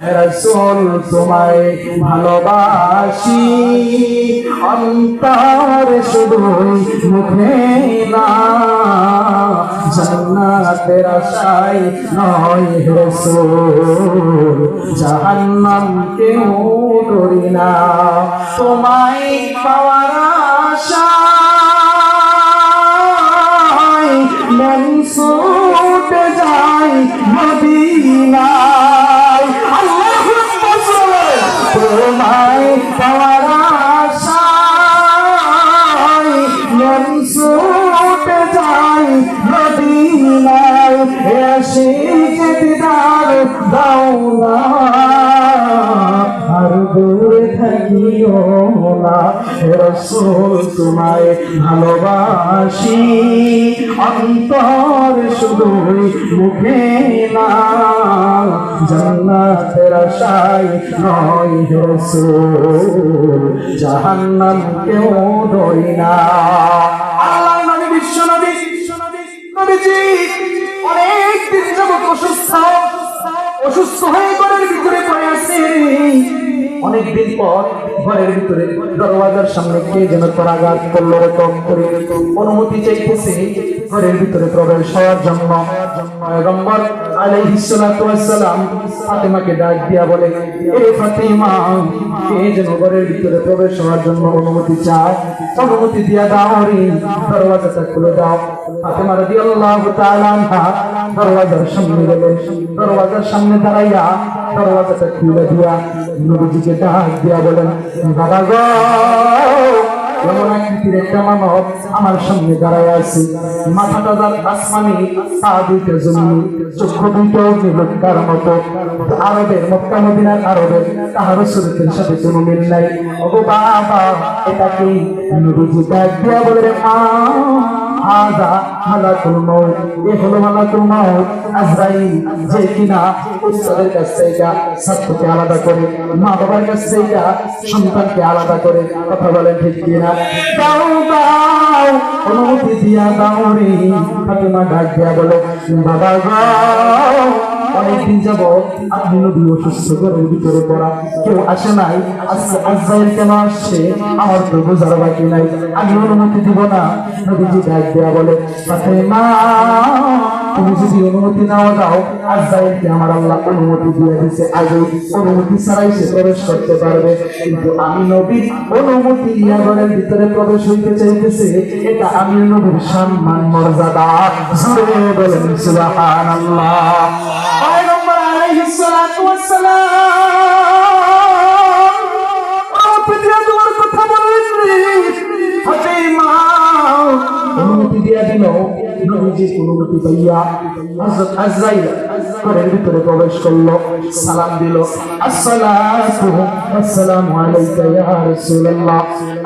রসুল তোমায় ভালোবাসি, অন্তর শুধু মুখে না, জান্নাতের আশায় নয় রসুল, জাহান্নাম কেউ করি না। তোমায় পাওয়ার আশায় মন ছুটে যায় মদিনায়। পাওয়ার আশায় মন ছুটে যায় মদিনায় যে দিদার দাও না আর দূরে থাকিও না তোমায় ভালোবাসি। অন্তর শুধু মুখে না। জান্নাতের আশায় নয় রসুল, জাহান্নাম কেউ ডরি না। আল্লাহ নবী, বিশ্ব নবী নবীজি অনেক দিন যাবত অসুস্থ অসুস্থ হয়ে ঘরের ভিতরে পড়ে আছে অনেকদিন পর ঘরের ভিতরে দরওয়াজার সামনে কে যেন পরাঘাত করল রকম করে। অনুমতি চাইতেছে ঘরের ভিতরে প্রবেশ হওয়ার জন্য। পয়গম্বর আলাইহিস সালাতু ফাতেমাকে ডাক দিয়া বলে, এ ফাতেমা, কে যেন ঘরের ভিতরে প্রবেশ হওয়ার জন্য অনুমতি চায়? অনুমতি দিয়া দাও রে, দরওয়াজাটা খুলে দাও। ফাতেমা রাদিয়াল্লাহু তাআলা আনহা দরওয়াজার সামনে গেলেন। দরওয়াজার সামনে দাঁড়াইয়া দরওয়াজাটা খুলে দিয়া নবীজিকে ডাক দিয়া বলেন, বাবা গো এমন আকৃতির একটা মানব? আমার সামনে দাঁড়ায় আছে। মাথাটা তার আসমানি, পা দুইটা জমি চক্ষু দুইটা অগ্নিলঙ্কার মতো। আরবের মক্কা, মদিনার আরবের কাহারও শরীরের সাথে কোনো মিল নাই। ওগো হাদা মালাকুল মউত, এ হলো মালাকুল মউত আজরাইল, যে কিনা উস্তাদের কাছ থেকে ছাত্রকে আলাদা করে মা বাবার কাছ থেকে সন্তানকে আলাদা করে, কথা বলেন ঠিক কিনা? দাও দাও অনুমতি দিয়া দাও রে ফাতেমা ডাক দিয়া বলে, বাবা গো অনেকদিন যাব আপনি নবী অসুস্থ ঘরের ভিতরে পড়া। কেউ আসে নাই। আজরাইল কেন আসছে? আমার তো বোঝার বাকি নাই। আমি অনুমতি দিব না। নবীজি ডাক দেওয়া বলে, ফাতেমা। তুমি যদি অনুমতি নাও দাও আজরাইলকে আমার আল্লাহ অনুমতি দিয়ে দিয়েছে আগে অনুমতি ছাড়াই সে প্রবেশ করতে পারবে। কিন্তু আমি নবীর অনুমতি নিয়ে ঘরের ভিতরে প্রবেশ হইতে চাইতেছে, এটা আমি নবীর সম্মান, মর্যাদা। জুড়ে বলেন, সুবহানাল্লাহ। পয়গম্বর আলাইহিস সালাতু ওয়াস সালাম। নবীজি অনুমতি পাইয়া হযরত আজরাইল ঘরের ভিতরে প্রবেশ করল, সালাম দিল। আসসালাতু ওয়াসসালামু আলাইকা ইয়া রাসূলুল্লাহ।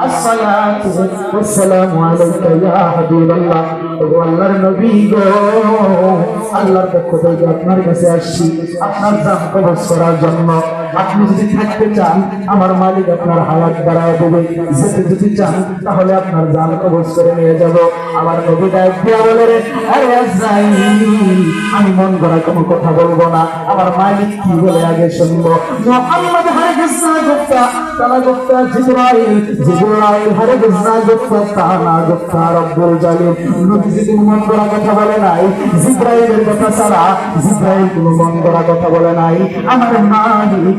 আসসালাতু ওয়াসসালামু আলাইকা ইয়া হাবিবাল্লাহ। ও আল্লাহর নবী গো, আল্লাহর পক্ষ থেকে আপনার কাছে আসছি। আপনার দাম কবজ করার জন্য। আপনি যদি থাকতে চান, আমার মালিক আপনার হায়াত বাড়ায় দেবে যেতে যদি চান, তাহলে আপনার জান কবজ করে নিয়ে যাব। আমার নবী ডাক বলে রে, আরে আমি মন গড়া কোনো কথা বলব না। আমার মালিক কি বলে আগে শুনব। মুহাম্মদ হরে কৃষ্ণ গুপ্তা তালা গুপ্তা জিবরাইল জিবরাইল হরে কৃষ্ণ গুপ্তা তানা গুপ্তা রব্বুল জালিম নবী যদি মন গড়া কথা বলে নাই, জিব্রাইলের কথা ছাড়া জিব্রাইল কোনো মন গড়া কথা বলে নাই। আমার মালিক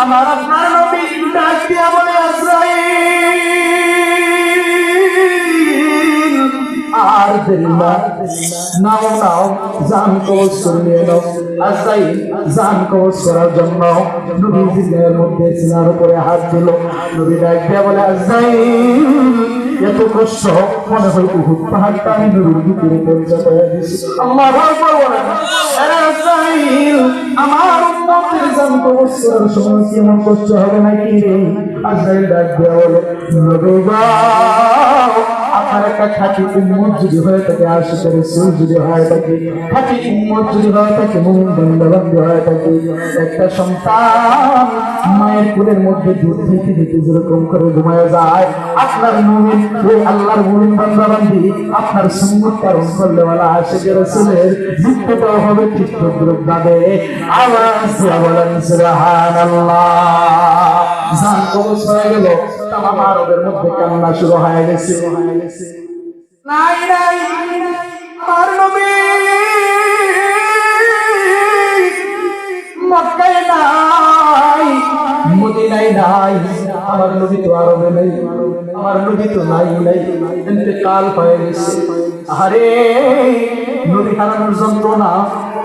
আমার আপনার নবী ডাক দিয়া বলে আজরাইল আর দেরি না। নাও নাও, জান করে নিয়ে নাও। জান কবজ করার জন্য নবীজির গায়ের মধ্যে সিনার উপরে হাত দিল। নবী ডাক দিয়া বলে আজরাইল এত কষ্ট মনে হয় পাহাড়টা আমি বলেন আরে আজরাইল আমার উম্মতের করার সময় কি এমন কষ্ট হবে নাকি? রে আজরাইল ডাক দিয়া গো একটা খাঁটি হয়ে থাকে আশিকের সুর যদি হয় থাকে খাঁটি যদি হয় থাকে মায়ের কুলের মধ্যে দুধ থেকে যেরকম করে ঘুমায় যায়, আপনার মুমিন ওই আল্লাহর মুমিন বন্ধবান্ধি আপনার সঙ্গত কারণ করলে বলা আশিকের সুরের যুক্তটাও হবে ঠিক তদ্রুপ ভাবে দিয়া বলেন, সুবহানাল্লাহ। জান কবজ হয়ে গেল। তামাম আরবের মধ্যে কান্না শুরু হয়ে গেছে। নাই আমার নবী। মক্কায় নাই আমার নবী তো আরবে নেই, আমার নবী তো নাই নাই। ইন্তেকাল হয়ে গেছে। আরে নবী হারানোর যন্ত্রণা।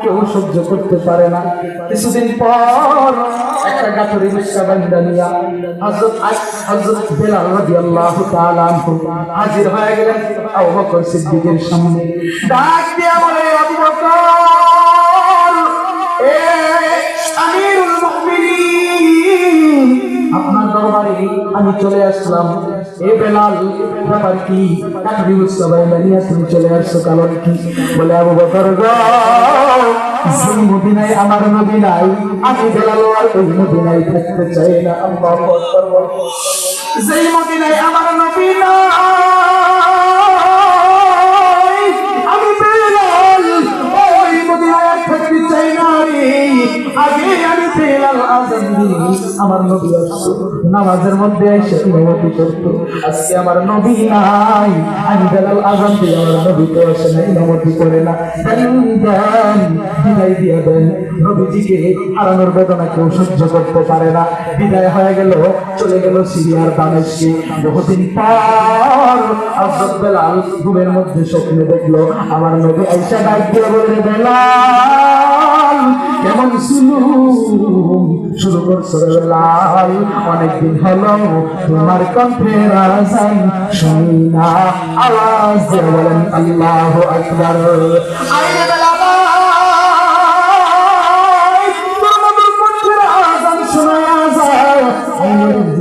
কেউ সহ্য করতে পারে না। কিছুদিন পর একটা গাছরি রিক্সা বান্দা নিয়া হযরত হযরত বেলাল রাদিয়াল্লাহু তাআলা আনহু হাজির হয়ে গেলেন আবু বকর সিদ্দিকের সামনে। ডাক দিয়া বলে, আবু বকর, এ আমিরুল মুমিনিন, আপনার দরবারে আমি চলে আসলাম। এ বেলাল, ব্যাপার কি? কাকরি সবাই মানিয়া তুমি চলে আসছো কারণ কি? বলে আবু বকর মদিনায় আমার নবী নাই, আমি বেলাল আর ওই মদিনায় থাকতে চাই না। আমার নবী নাই নামাজের মধ্যে এসে ইমামতি করতো আজকে আমার নবী নাই, আমি বেলাল আজান দিই আমার নবী তো আসে না ইমামতি করে না। বিদায় দিয়ে দেন। নবীজিকে হারানোর বেদনা কেউ সহ্য করতে পারে না। বিদায় হয়ে গেল, চলে গেল সিরিয়ার দামেশকে। বহুদিন পর বেলাল ঘুমের মধ্যে স্বপ্নে দেখল, আমার নবী আইসা ডাক দিয়ে বলে বেলাল! কেমন শুরু করছ রে বেলাল অনেকদিন হলো তোমার কণ্ঠে রাজাই শুনি না। আওয়াজ আল্লাহু আইরে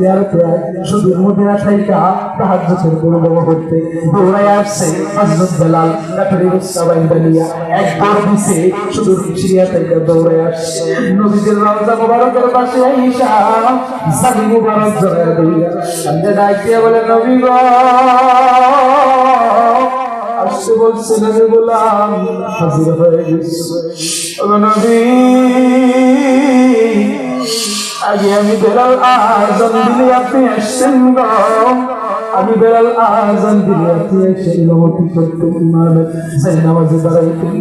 বেলাল শুধু মদিনা থাইকা তাহাজ্জুদের পূর্ব মুহূর্তে দৌড়ায় আসছে হযরত বেলাল কাঠরি সবাই বানিয়া। একবার দিছে শুধু সিরিয়া থাইকা দৌড়ায় আসছে। নবীদের রওজা মুবারকের পাশে আইসা জালি মুবারক জড়ায় দিয়া সামনে ডাক দিয়ে বলে, নবী গো। আসতে বলছে, নবী গোলাম। হাজির হয়ে গেছে। নবী। আগে আমি বেলাল আজান দিলে আপনি আসছেন গো। আমি বেলাল আজান দিলে আপনি এসে ইমামতি করতে ইমামে যাই নামাজে দাঁড়াইতেন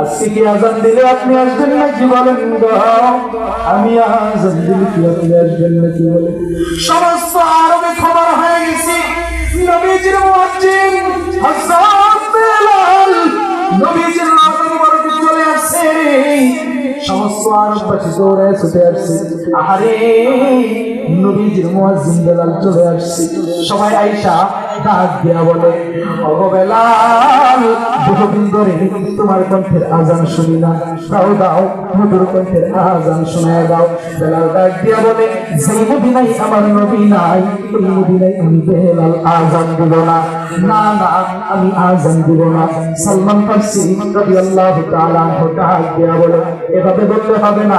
আজকে কি আজান দিলে আপনি আসবেন নাকি বলেন গো? আমি আজান দিলে কি আপনি আসবেন নাকি বলেন? সমস্ত আরবে খবর হয়ে গেছে। নবীজির মুয়াজ্জিন হযরত বেলাল, নবীজির সমস্ত আরববাসী দৌড়ে ছুটে আসছে আহারে নবীজির মুয়াজ্জিন বেলাল চলে আসছে। সবাই আইসা ডাক দিয়া বলে, ওগো বেলাল বহুদিন ধরে তোমার কণ্ঠের আজান শুনি না। দাও দাও, মধুর কণ্ঠের আজান শোনায় দাও। বেলাল ডাক দিয়া বলে, যেই মদিনাই আমার নবী নাই, ওই মদিনাই আমি বেলাল আজান দিব না। না না, আমি আজান দিব না। সালমান ফার্সি রাদিয়াল্লাহু তাআলা ডাক দিয়া বলে, এভাবে বলতে হবে না।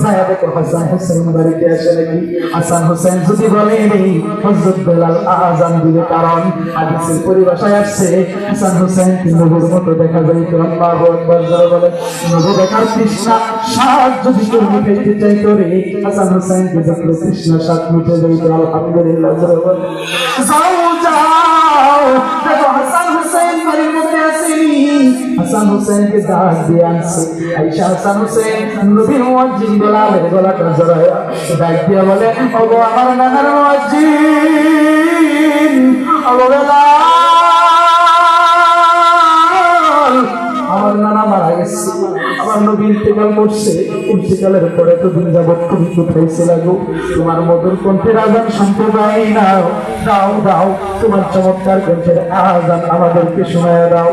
যায় হাসান হোসেন বাড়িতে আসে নাকি? হাসান হোসেন যদি বলে, নেই, হযরত বেলাল আজান দিবে কারণ হাদিসের পরিভাষায় আসছে, হাসান হোসেন দেখা জোরে বলে নবু দেখার তৃষ্ণা হাসান হোসেনকে মিটে যাইতো আলহামদুলিল্লাহ হাসান হোসেন বাড়ির মধ্যে আসেনি হাসান হোসেনকে দিয়ে আনছে, আইসা হাসান হোসেন নবীর মুয়াজ্জিন বেলালের গলাটা জড়ায়া ডাক দিয়া বলে, ওগো আমার নানার মুয়াজ্জিন আমার নানা মারা গেছে। আমার নবী ইন্তেকাল করছে। ইন্তেকালের পরে তো দিন তুমি কোথায় ছিল তোমার মধুর কণ্ঠের আজান শুনতে পাই না। দাও দাও, তোমার চমৎকার কণ্ঠের আজান আমাদেরকে শোনায় দাও।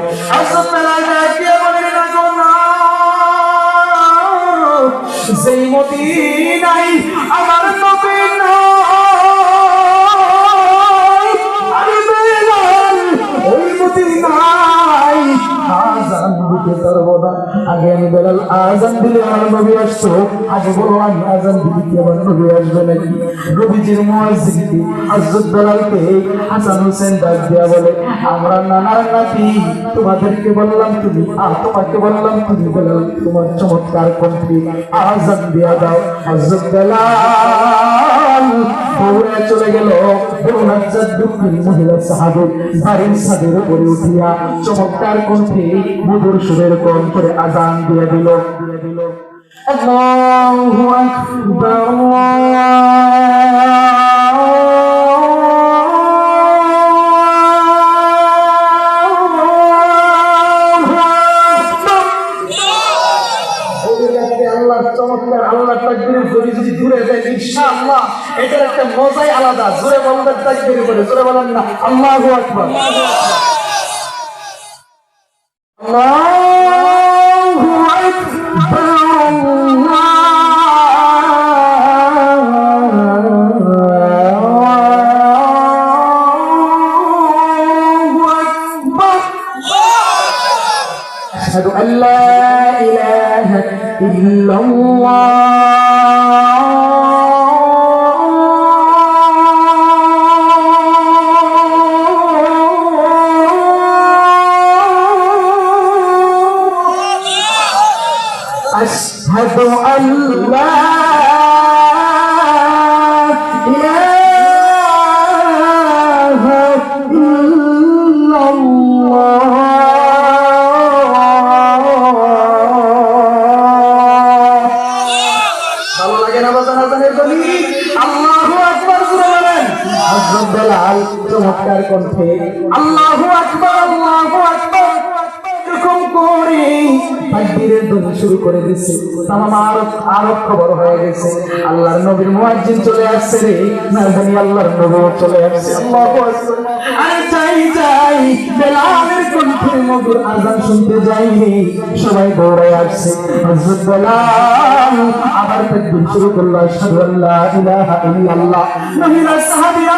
আজান দিলে আমার নবী আসছো আগে বলো, আমি আজান দিলে কি আমার নবী আসবে নাকি? নবীজির মুয়াজ্জিনকে হযরত বেলালকে হাসান হোসেন ডাক দেয়া বলে, আমরা নানার নাতি, তোমাদেরকে বললাম তুমি আর তোমাকে বললাম তুমি, বললাম তোমার চমৎকার কণ্ঠে আজান দিয়া দাও। হযরত বেলাল দৌড়ে চলে গেল। মহিলা সাহাবি বাড়ির ছাদের উপরে উঠিয়া চমৎকার কণ্ঠে মধুর সুরের করে আজান দিয়ে দিল। দিয়ে দিল আল্লাহু ইনশাআল্লাহ এটার একটা মজাই আলাদা। জোরে বলবেন তাকবীর করে। জোরে বলেন না আল্লাহ আল্লাহু أشهد أن لا إله إلا الله ভালো লাগে না বাজার হাজানের গলি আল্লাহু আকবার জোরে বলেন হযরত বেলাল চমৎকার কণ্ঠে আল্লাহু শুরু করে আরব খবর হয়ে গেছে। আল্লাহর নবীর মুয়াজ্জিন চলে আসছে রে। না জানি আল্লাহর নবী চলে আসছে। আল্লাহু আকবার। আরে যাই যাই। বেলালের কণ্ঠের মধুর শুনতে যাইনি সবাই দৌড়ে আসছে। হযরত বেলাল আবার তাকবীর শুরু করল। ইলাহা ইল্লাল্লাহ। সাহাবীরা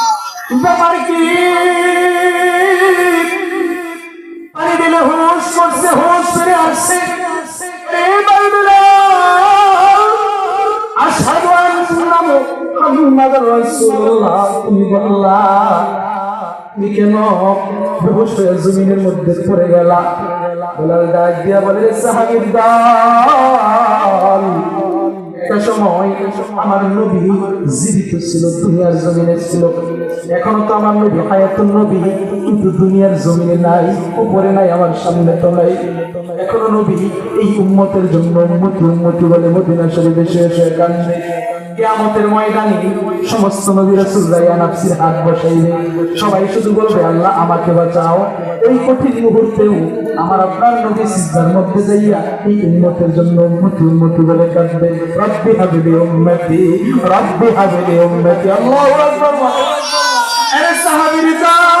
ব্যাপার কি পানি দিলে হুঁশ করছে হুঁশ ফিরে আসছে তুমি কেন বেহুশ জমিনের মধ্যে পড়ে গেলা? ডাক দিয়া বলে সাহাবীর দল আমার জীবিত ছিল, দুনিয়ার জমিনে ছিল। এখন তো আমার নবী হায়াতুন নবী, কিন্তু দুনিয়ার জমিনে নাই, উপরে নাই, আমার সামনে তো নাই। এখনও নবী এই উম্মতের জন্য উন্মতি উন্মতি বলে মদিনা শরীফে এসে কান্দে। কিয়ামতের ময়দানে সমস্ত নবী রাসূল রাইয়া নাফসির হাত বসাইবে। সবাই শুধু বলবে, আল্লাহ, আমাকে বাঁচাও। এই কঠিন মুহূর্তেও আমার আপনার নবী সিজদার মধ্যে যাইয়া এই উম্মতের জন্য উম্মতি উম্মতি বলে কাঁদবে। রব্বি হাবিলি উম্মতি, রব্বি হাবিলি উম্মতি। আল্লাহু আকবার। আরে সাহাবীর!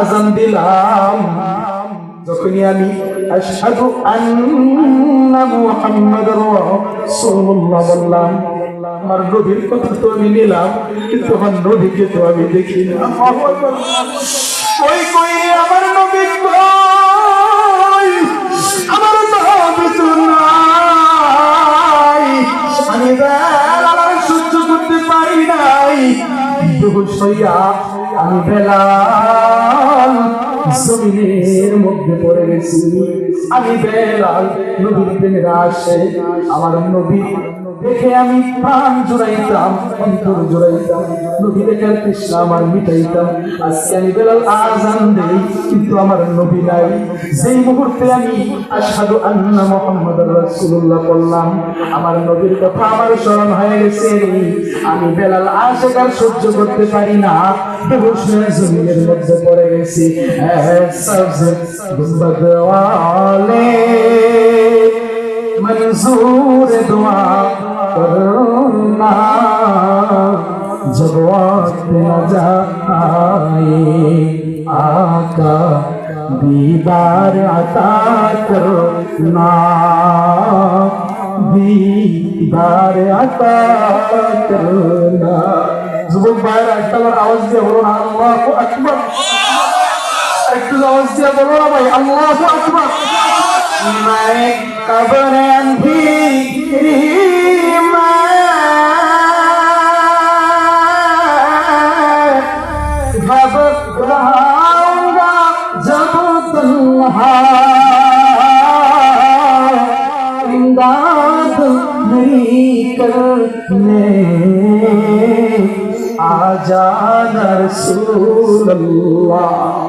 আজান দিলাম। যখনই আমি আশহাদু আন্না মুহাম্মাদুর রাসূলুল্লাহ বললাম, আমার নবীর কথা তো আমি নিলাম, কিন্তু আমার নবীকে তো আমি দেখি না। ওই কই আমার নবী কই? আমার নবী তো নাই। আমি আমার সহ্য করতে পারি নাই। বেহুশ হইয়া আমি বেলাল জমিনের মধ্যে পড়ে গেছি আমি বেলাল নবীর প্রেমের আসে আমার নবী দেখে আমি প্রাণ জুড়াইতাম, অন্তর জুড়াইতাম, নবী দেখার কৃষ্ণ আমার মিটাইতাম। আজকে আমি বেলাল আজান দেই, কিন্তু আমার নবী নাই। যেই মুহূর্তে আমি আশহাদু আন্না মুহাম্মাদুর রাসূলুল্লাহ বললাম, আমার নবীর কথা আমার স্মরণ হয়ে গেছে। আমি বেলাল আশেক আর সহ্য করতে পারি না, বেহুশ হয়ে জমিনের মধ্যে পড়ে গেছি। এ সবজ গুম্বদ ওয়ালে मंजूर दुआ करना जब वक्त न जाए आका दीदार अता करना दीदार अता करना যুবক ভাইয়ের একটা বার আওয়াজ দিয়ে বলুন আল্লাহ আকবর একটু আওয়াজ দিয়ে বলো না ভাই আল্লাহ আকবর मैं कब्र अंधेरी امداد نہیں کرنے آجا رسول اللہ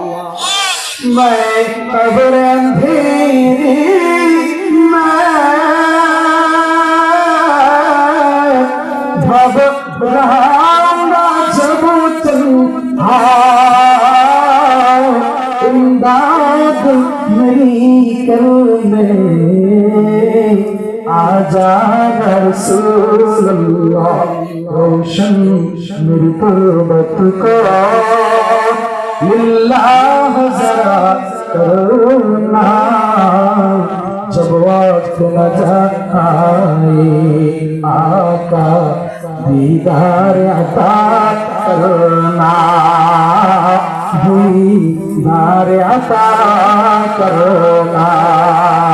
میں قبر اندھیری میں بھب رہا नहीं करने आजा रसूलल्लाह रोशन मेरी तुरबत को लिल्लाह जरा करना जब वक्त न जाए आका दीदार अता करना મારે આશા કરોગા